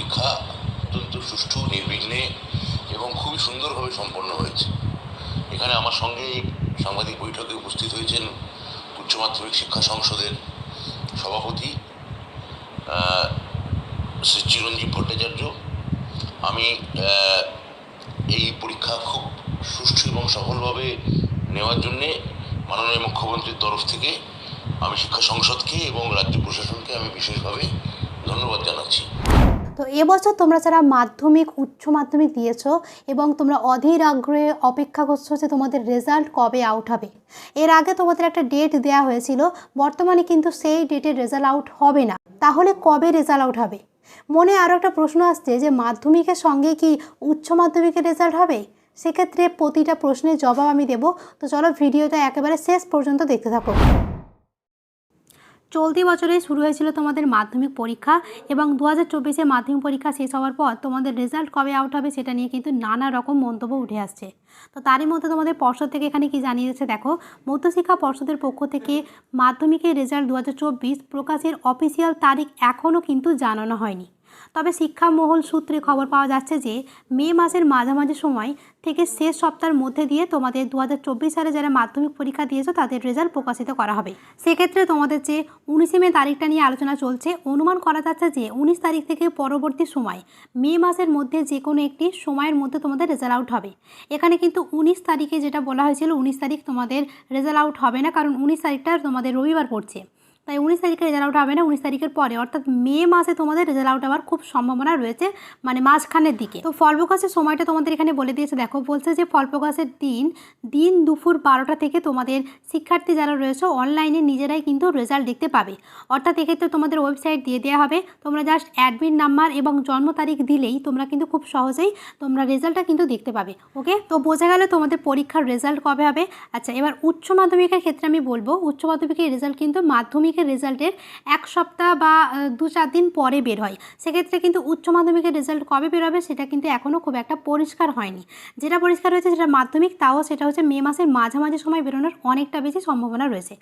পরীক্ষা অত্যন্ত সুষ্ঠু, নির্বিঘ্নে এবং খুবই সুন্দরভাবে সম্পন্ন হয়েছে। এখানে আমার সঙ্গে সাংবাদিক বৈঠকে উপস্থিত হয়েছেন উচ্চ মাধ্যমিক শিক্ষা সংসদের সভাপতি শ্রী চিরঞ্জীব ভট্টাচার্য। আমি এই পরীক্ষা খুব সুষ্ঠু এবং সফলভাবে নেওয়ার জন্যে মাননীয় মুখ্যমন্ত্রীর তরফ থেকে আমি শিক্ষা সংসদকে এবং রাজ্য প্রশাসনকে আমি বিশেষভাবে ধন্যবাদ জানাচ্ছি। তো এবছর তোমরা যারা মাধ্যমিক, উচ্চ মাধ্যমিক দিয়েছ এবং তোমরা অধীর আগ্রহে অপেক্ষা করছ যে তোমাদের রেজাল্ট কবে আউট হবে, এর আগে তোমাদের একটা ডেট দেওয়া হয়েছিল, বর্তমানে কিন্তু সেই ডেটের রেজাল্ট আউট হবে না। তাহলে কবে রেজাল্ট আউট হবে? মনে আরও একটা প্রশ্ন আসছে যে মাধ্যমিকের সঙ্গে কি উচ্চ মাধ্যমিকের রেজাল্ট হবে? সেক্ষেত্রে প্রতিটা প্রশ্নের জবাব আমি দেবো। তো চলো ভিডিওটা একেবারে শেষ পর্যন্ত দেখতে থাকো। চলতি বছরে শুরু হয়েছিল তোমাদের মাধ্যমিক পরীক্ষা এবং দু হাজার চব্বিশে মাধ্যমিক পরীক্ষা শেষ হওয়ার পর তোমাদের রেজাল্ট কবে আউট হবে সেটা নিয়ে কিন্তু নানা রকম মন্তব্য উঠে আসছে। তো তারই মধ্যে তোমাদের পর্ষদ থেকে এখানে কি জানিয়েছে দেখো, মধ্যশিক্ষা পর্ষদের পক্ষ থেকে মাধ্যমিকের রেজাল্ট দু হাজার চব্বিশ প্রকাশের অফিসিয়াল তারিখ এখনও কিন্তু জানানো হয়নি। তবে শিক্ষা মহল সূত্রে খবর পাওয়া যাচ্ছে যে, মে মাসের মাঝামাঝি সময় থেকে শেষ সপ্তাহের মধ্যে দিয়ে তোমাদের দু হাজার চব্বিশ সালে যারা মাধ্যমিক পরীক্ষা দিয়েছ, তাদের রেজাল্ট প্রকাশিত করা হবে। সেক্ষেত্রে তোমাদের যে উনিশে মে তারিখটা নিয়ে আলোচনা চলছে, অনুমান করা যাচ্ছে যে, উনিশ তারিখ থেকে পরবর্তী সময় মে মাসের মধ্যে যে কোনো একটি সময়ের মধ্যে তোমাদের রেজাল্ট আউট হবে। এখানে কিন্তু উনিশ তারিখে যেটা বলা হয়েছিল, উনিশ তারিখ তোমাদের রেজাল্ট আউট হবে না, কারণ উনিশ তারিখটা তোমাদের রবিবার পড়ছে। তাই উনিশ তারিখে রেজাল্ট আউট হবে না, উনিশ তারিখের পরে। অর্থাৎ মে মাসে তোমাদের রেজাল্ট আউট হওয়ার খুব সম্ভাবনা রয়েছে মানে মাঝখানের দিকে। তো ফল প্রকাশের সময়টা তোমাদের এখানে বলে দিয়েছে, দেখো, বলছে যে ফল প্রকাশের দিন দিন দুপুর বারোটা থেকে তোমাদের শিক্ষার্থী যারা রয়েছে অনলাইনে নিজেরাই কিন্তু রেজাল্ট দেখতে পাবে। অর্থাৎ এক্ষেত্রে তোমাদের ওয়েবসাইট দিয়ে দেওয়া হবে, তোমরা জাস্ট অ্যাডমিট নাম্বার এবং জন্ম তারিখ দিলেই তোমরা কিন্তু খুব সহজেই তোমরা রেজাল্টটা কিন্তু দেখতে পাবে ওকে তো বোঝা গেল তোমাদের পরীক্ষার রেজাল্ট কবে হবে। আচ্ছা এবার উচ্চ মাধ্যমিকের ক্ষেত্রে আমি বলব, উচ্চ মাধ্যমিকের রেজাল্ট কিন্তু মাধ্যমিকের রেজাল্টের এক সপ্তাহ বা দু চার দিন পরে বের হয়। সেক্ষেত্রে কিন্তু উচ্চ মাধ্যমিকের রেজাল্ট কবে বেরোবে সেটা কিন্তু এখনও খুব একটা পরিষ্কার হয়নি। যেটা পরিষ্কার হয়েছে সেটা মাধ্যমিক, তাও সেটা হচ্ছে মে মাসের মাঝামাঝি সময় বেরোনোর অনেকটা বেশি সম্ভাবনা রয়েছে।